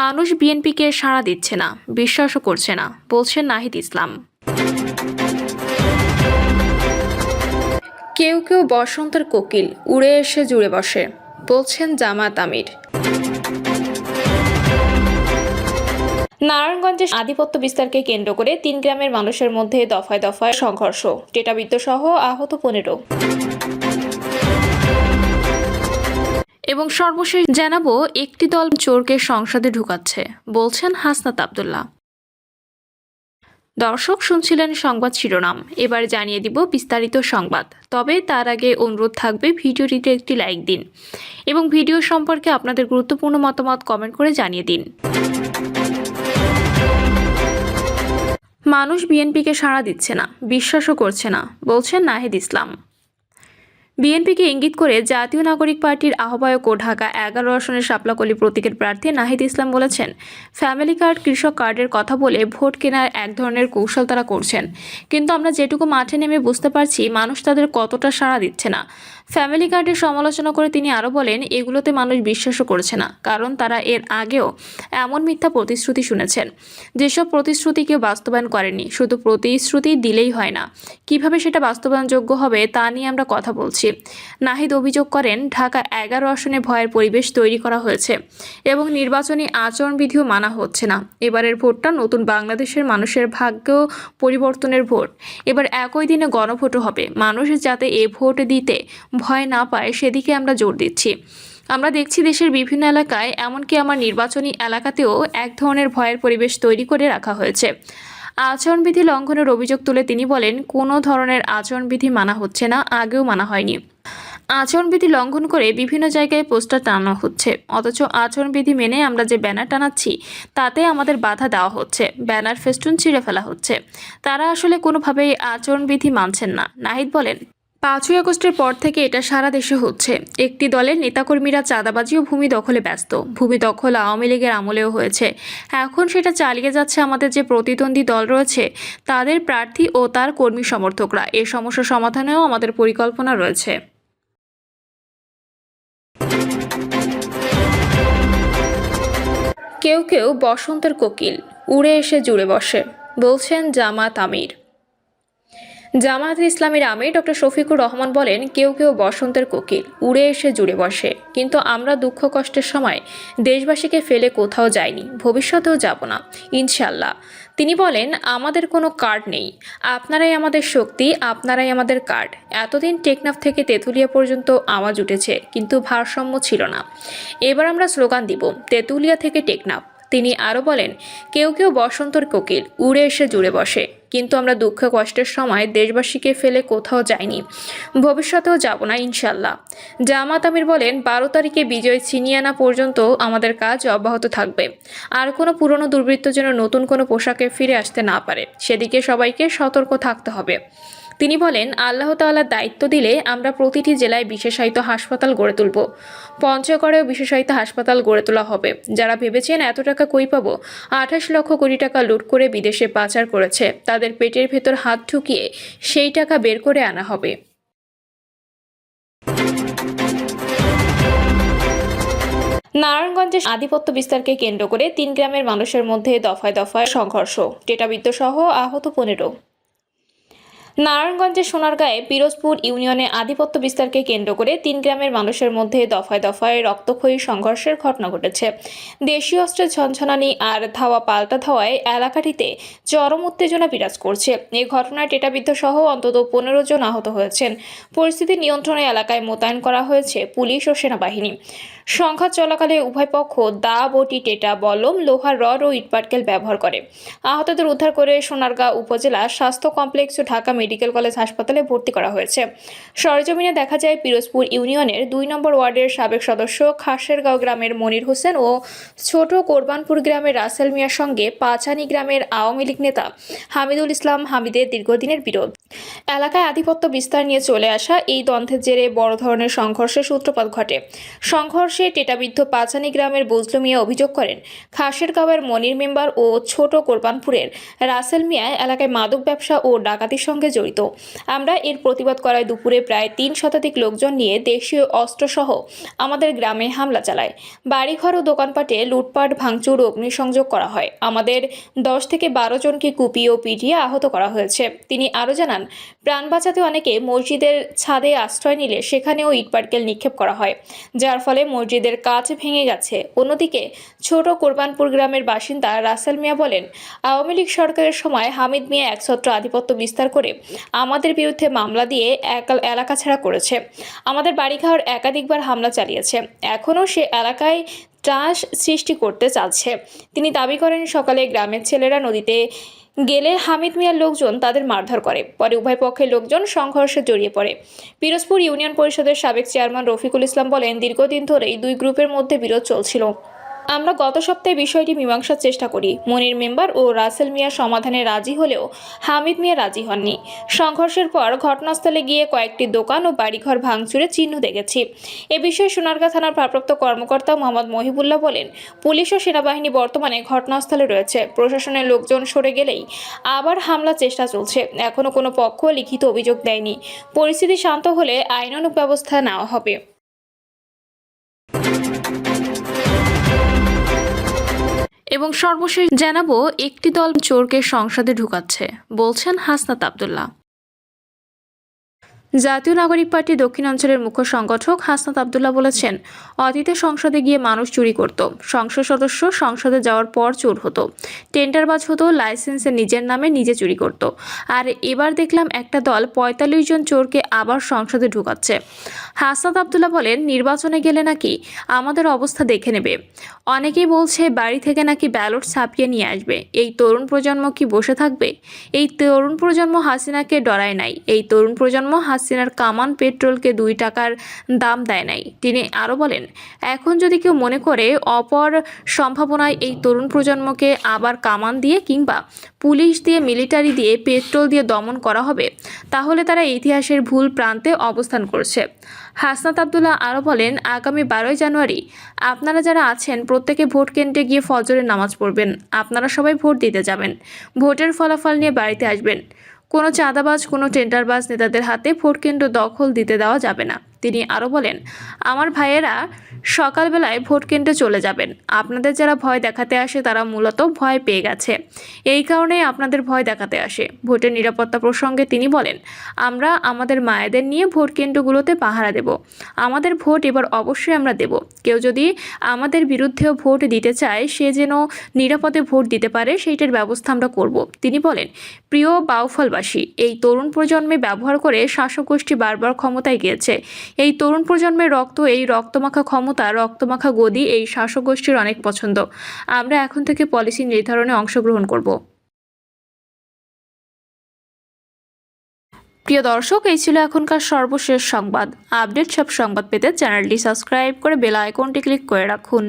মানুষ বিএনপিকে সাড়া দিচ্ছে না, বিশ্বাসও করছে না, বলছেন নাহিদ ইসলাম। কেউ কেউ বসন্তের কোকিল, উড়ে এসে জুড়ে বসে, বলছেন জামাত আমির। নারায়ণগঞ্জে আধিপত্য বিস্তারকে কেন্দ্র করে তিন গ্রামের মানুষের মধ্যে দফায় দফায় সংঘর্ষ টেটাবিদ্য সহ আহত পনেরো। এবং সর্বশেষ জানাব, একটি দল চোরকে সংসদে ঢুকাচ্ছে, বলছেন হাসনাত আবদুল্লাহ। দর্শক, শুনছিলেন সংবাদ শিরোনাম। এবার জানিয়ে দিব বিস্তারিত সংবাদ। তবে তার আগে অনুরোধ থাকবে, ভিডিওটিতে একটি লাইক দিন এবং ভিডিও সম্পর্কে আপনাদের গুরুত্বপূর্ণ মতামত কমেন্ট করে জানিয়ে দিন। মানুষ বিএনপিকে সাড়া দিচ্ছে না, বিশ্বাসও করছে না, বলছেন নাহিদ ইসলাম। বিএনপিকে ইঙ্গিত করে জাতীয় নাগরিক পার্টির আহ্বায়ক ও ঢাকা এগারো আসনের শাপলাকলি প্রতীকের প্রার্থী নাহিদ ইসলাম বলেছেন, ফ্যামিলি কার্ড, কৃষক কার্ডের কথা বলে ভোট কেনার এক ধরনের কৌশল তারা করছেন। কিন্তু আমরা যেটুকু মাঠে নেমে বুঝতে পারছি, মানুষ তাদের কতটা সাড়া দিচ্ছে না। ফ্যামিলি কার্ডের সমালোচনা করে তিনি আরও বলেন, এগুলোতে মানুষ বিশ্বাসও করছে না, কারণ তারা এর আগেও এমন মিথ্যা প্রতিশ্রুতি শুনেছেন। যেসব প্রতিশ্রুতি কেউ বাস্তবায়ন করেনি, শুধু প্রতিশ্রুতি দিলেই হয় না। কীভাবে সেটা বাস্তবায়নযোগ্য হবে তা নিয়ে আমরা কথা বলছি। নাহিদ অভিযোগ করেন, ঢাকা এগারো আসনে ভয়ের পরিবেশ তৈরি করা হয়েছে এবং নির্বাচনী আচরণবিধিও মানা হচ্ছে না। এবারের ভোটটা নতুন বাংলাদেশের মানুষের ভাগ্য পরিবর্তনের ভোট। এবার একই দিনে গণভোটও হবে। মানুষ যাতে এ ভোট দিতে ভয় না পায়, সেদিকে আমরা জোর দিচ্ছি। আমরা দেখছি দেশের বিভিন্ন এলাকায়, এমনকি আমার নির্বাচনী এলাকাতেও এক ধরনের ভয়ের পরিবেশ তৈরি করে রাখা হয়েছে। আচরণবিধি লঙ্ঘনের অভিযোগ তুলে তিনি বলেন, কোনো ধরনের আচরণবিধি মানা হচ্ছে না, আগেও মানা হয়নি। আচরণবিধি লঙ্ঘন করে বিভিন্ন জায়গায় পোস্টার টানানো হচ্ছে। অথচ আচরণবিধি মেনে আমরা যে ব্যানার টানাচ্ছি, তাতে আমাদের বাধা দেওয়া হচ্ছে, ব্যানার ফেস্টুন ছিঁড়ে ফেলা হচ্ছে। তারা আসলে কোনোভাবেই আচরণবিধি মানছেন না। নাহিদ বলেন পাঁচই আগস্টের পর থেকে এটা সারা দেশে হচ্ছে। একটি দলের নেতাকর্মীরা চাঁদাবাজি ও ভূমি দখলে ব্যস্ত। ভূমি দখল আওয়ামী লীগের আমলেও হয়েছে। এখন সেটা চালিয়ে যাচ্ছে আমাদের যে প্রতিদ্বন্দ্বী দল রয়েছে, তাদের প্রার্থী ও তার কর্মী সমর্থকরা। এ সমস্যা সমাধানেও আমাদের পরিকল্পনা রয়েছে। কেউ কেউ বসন্তের কোকিল, উড়ে এসে জুড়ে বসে, বলছেন জামাত আমির। জামায়াত ইসলামীর আমির ডক্টর শফিকুর রহমান বলেন, কেউ কেউ বসন্তের কোকিল, উড়ে এসে জুড়ে বসে। কিন্তু আমরা দুঃখ কষ্টের সময় দেশবাসীকে ফেলে কোথাও যাইনি, ভবিষ্যতেও যাব না ইনশাল্লাহ তিনি বলেন, আমাদের কোনো কার্ড নেই, আপনারাই আমাদের শক্তি, আপনারাই আমাদের কার্ড। এতদিন টেকনাফ থেকে তেঁতুলিয়া পর্যন্ত আওয়াজ উঠেছে, কিন্তু ভারসাম্য ছিল না। এবার আমরা স্লোগান দিব, তেঁতুলিয়া থেকে টেকনাফ। তিনি আরও বলেন, কেউ কেউ বসন্তর কোকিল, উড়ে এসে জুড়ে বসে। কিন্তু আমরা দুঃখ কষ্টের সময় দেশবাসীকে ফেলে কোথাও যাইনি। ভবিষ্যতেও যাব না ইনশাল্লাহ জামাত আমির বলেন, বারো তারিখে বিজয় ছিনিয়ে আনা পর্যন্ত আমাদের কাজ অব্যাহত থাকবে। আর কোনো পুরনো দুর্বৃত্ত যেন নতুন কোনো পোশাকে ফিরে আসতে না পারে। সেদিকে সবাইকে সতর্ক থাকতে হবে। তিনি বলেন, আল্লাহ তাআলার দায়িত্ব দিলে আমরা প্রতিটি জেলায় বিশেষায়িত হাসপাতাল গড়ে তুলব। পঞ্চগড়েও বিশেষায়িত হাসপাতাল গড়ে তোলা হবে। যারা ভেবেছেন এত টাকা কই পাবো, আঠাশ লক্ষ কোটি টাকা লুট করে বিদেশে পাচার করেছে, তাদের পেটের ভেতর হাত ঢুকিয়ে সেই টাকা বের করে আনা হবে। নারায়ণগঞ্জে আধিপত্য বিস্তারকে কেন্দ্র করে তিন গ্রামের মানুষের মধ্যে দফায় দফায় সংঘর্ষ। টেটাবিদ্য সহ আহত পনেরো। নারায়ণগঞ্জের সোনারগাঁয়ে পিরোজপুর ইউনিয়নে আধিপত্য বিস্তারকে কেন্দ্র করে তিন গ্রামের মানুষের মধ্যে দফায় দফায় রক্তক্ষয়ী সংঘর্ষের ঘটনা ঘটেছে। দেশীয় অস্ত্রের ঝনঝনানি আর ধাওয়া পাল্টা ধাওয়ায় এলাকাটিতে চরম উত্তেজনা বিরাজ করছে। এ ঘটনায় টেটাবিদ্ধ সহ অন্তত পনেরো জন আহত হয়েছেন। পরিস্থিতি নিয়ন্ত্রণে এলাকায় মোতায়েন করা হয়েছে পুলিশ ও সেনাবাহিনী। সংঘাত চলাকালে উভয় পক্ষ দা, বটি, টেটা, বলম, লোহার রড ও ইটপাটকেল ব্যবহার করে। আহতদের উদ্ধার করে সোনারগাঁ উপজেলা স্বাস্থ্য কমপ্লেক্স ও ঢাকা মেডিকেল কলেজ হাসপাতালে ভর্তি করা হয়েছে। সরেজমিনে দেখা যায় পিরোজপুর ইউনিয়নের দুই নম্বর ওয়ার্ডের সাবেক সদস্য খাসেরগাঁও গ্রামের মনির হোসেন ও ছোট কোরবানপুর গ্রামের রাসেল মিয়ার সঙ্গে পাঁচানি গ্রামের আওয়ামী লীগ নেতা হামিদুল ইসলাম হামিদের দীর্ঘদিনের বিরোধ। এলাকায় আধিপত্য বিস্তার নিয়ে চলে আসা এই দ্বন্দ্বের জেরে বড় ধরনের সংঘর্ষের সূত্রপাত ঘটে। সংঘর্ষে সংঘর্ষে টেটাবিদ্ধ পাঁচানি গ্রামের বজলু মিয়া অভিযোগ করেন, খাসের গাঁয়ের মনির মেম্বার ও ছোট কোরবানপুরের রাসেল মিয়া এলাকায় মাদক ব্যবসা ও ডাকাতির সঙ্গে জড়িত। আমরা এর প্রতিবাদ করায় দুপুরে প্রায় তিন শতাধিক লোকজন নিয়ে দেশীয় অস্ত্রসহ আমাদের গ্রামে হামলা চালায়। বাড়িঘর ও দোকানপাটে লুটপাট, ভাঙচুর অগ্নিসংযোগ করা হয়। আমাদের দশ থেকে বারো জনকে কুপিয়ে ও পিটিয়ে আহত করা হয়েছে। তিনি আরও জানান, প্রাণ বাঁচাতে অনেকে মসজিদের ছাদে আশ্রয় নিলে সেখানেও ইটপাটকেল নিক্ষেপ করা হয়, যার ফলে মসজিদের কাজ ভেঙে গেছে। অন্যদিকে ছোট কোরবানপুর গ্রামের বাসিন্দা রাসেল মিয়া বলেন, আওয়ামী লীগ সরকারের সময় হামিদ মিয়া একছত্র আধিপত্য বিস্তার করে আমাদের বিরুদ্ধে মামলা দিয়ে এলাকা ছাড়া করেছে। আমাদের বাড়িঘর একাধিকবার হামলা চালিয়েছে। এখনও সে এলাকায় ত্রাস সৃষ্টি করতে চাচ্ছে। তিনি দাবি করেন, সকালে গ্রামের ছেলেরা নদীতে গেলে হামিদ মিয়ার লোকজন তাদের মারধর করে। পরে উভয় পক্ষের লোকজন সংঘর্ষে জড়িয়ে পড়ে। পিরোজপুর ইউনিয়ন পরিষদের সাবেক চেয়ারম্যান রফিকুল ইসলাম বলেন, দীর্ঘদিন ধরেই দুই গ্রুপের মধ্যে বিরোধ চলছিল। আমরা গত সপ্তাহে বিষয়টি মীমাংসার চেষ্টা করি। মনির মেম্বার ও রাসেল মিয়া সমাধানে রাজি হলেও হামিদ মিয়া রাজি হননি। সংঘর্ষের পর ঘটনাস্থলে গিয়ে কয়েকটি দোকান ও বাড়িঘর ভাঙচুরে চিহ্ন দেখেছি। এ বিষয়ে সোনারগাঁ থানার ভারপ্রাপ্ত কর্মকর্তা মোহাম্মদ মহিবুল্লাহ বলেন, পুলিশ ও সেনাবাহিনী বর্তমানে ঘটনাস্থলে রয়েছে। প্রশাসনের লোকজন সরে গেলেই আবার হামলার চেষ্টা চলছে। এখনও কোনো পক্ষ লিখিত অভিযোগ দেয়নি। পরিস্থিতি শান্ত হলে আইনানুগ ব্যবস্থা নেওয়া হবে। এবং সর্বশেষ জানাব একটি দল চোরকে সংসদে ঢুকাচ্ছে বলছেন হাসনাত আবদুল্লাহ। জাতীয় নাগরিক পার্টি দক্ষিণাঞ্চলের মুখ্য সংগঠক হাসনাত আবদুল্লাহ বলেছেন, অতীতে সংসদে গিয়ে মানুষ চুরি করত, সংসদ সদস্য সংসদে যাওয়ার পর চোর হতো টেন্ডারবাজ হতো, লাইসেন্সে নিজের নামে নিজে চুরি করত। আর এবার দেখলাম একটা দল পঁয়তাল্লিশ জন চোরকে আবার সংসদে ঢুকাচ্ছে। হাসনাত আবদুল্লাহ বলেন, নির্বাচনে গেলে নাকি আমাদের অবস্থা দেখে নেবে। অনেকেই বলছে, বাড়ি থেকে নাকি ব্যালট ছাপিয়ে নিয়ে আসবে। এই তরুণ প্রজন্ম কি বসে থাকবে? এই তরুণ প্রজন্ম হাসিনাকে ডরায় নাই। এই তরুণ প্রজন্ম হাসিনার কামান পেট্রোলকে দুই টাকার দাম দেয় নাই। তিনি আরও বলেন, এখন যদি কেউ মনে করে অপর সম্ভাবনায় এই তরুণ প্রজন্মকে আবার কামান দিয়ে কিংবা পুলিশ দিয়ে, মিলিটারি দিয়ে, পেট্রোল দিয়ে দমন করা হবে, তাহলে তারা ইতিহাসের ভুল প্রান্তে অবস্থান করছে। হাসনাত আবদুল্লাহ আরও বলেন, আগামী বারোই জানুয়ারি আপনারা যারা আছেন, প্রত্যেকে ভোট কেন্দ্রে গিয়ে ফজরের নামাজ পড়বেন। আপনারা সবাই ভোট দিতে যাবেন। ভোটের ফলাফল নিয়ে বাড়িতে আসবেন। কোনো চাঁদাবাজ কোনো টেন্ডারবাজ নেতাদের হাতে ভোটকেন্দ্র দখল দিতে দেওয়া যাবে না। তিনি আরও বলেন, আমার ভাইয়েরা সকালবেলায় ভোট কেন্দ্রে চলে যাবেন। আপনাদের যারা ভয় দেখাতে আসে, তারা মূলত ভয় পেয়ে গেছে। এই কারণেই আপনাদের ভয় দেখাতে আসে। ভোটের নিরাপত্তা প্রসঙ্গে তিনি বলেন, আমরা আমাদের মায়েদের নিয়ে ভোট কেন্দ্রগুলোতে পাহারা দেব। আমাদের ভোট এবার অবশ্যই আমরা দেব। কেউ যদি আমাদের বিরুদ্ধেও ভোট দিতে চায়, সে যেন নিরাপদে ভোট দিতে পারে, সেইটার ব্যবস্থা আমরা করব। তিনি বলেন, প্রিয় বাউফলবাসী, এই তরুণ প্রজন্মে ব্যবহার করে শাসক গোষ্ঠী বারবার ক্ষমতায় গিয়েছে। এই তরুণ প্রজন্মের রক্ত, এই রক্তমাখা ক্ষমতা, রক্তমাখা গদি, এই শাসকগোষ্ঠীর অনেক পছন্দ। আমরা এখন থেকে পলিসি নির্ধারণে অংশগ্রহণ করব। প্রিয় দর্শক, এই ছিল এখনকার সর্বশেষ সংবাদ। আপডেট সব সংবাদ পেতে চ্যানেলটি সাবস্ক্রাইব করে বেল আইকনটি ক্লিক করে রাখুন।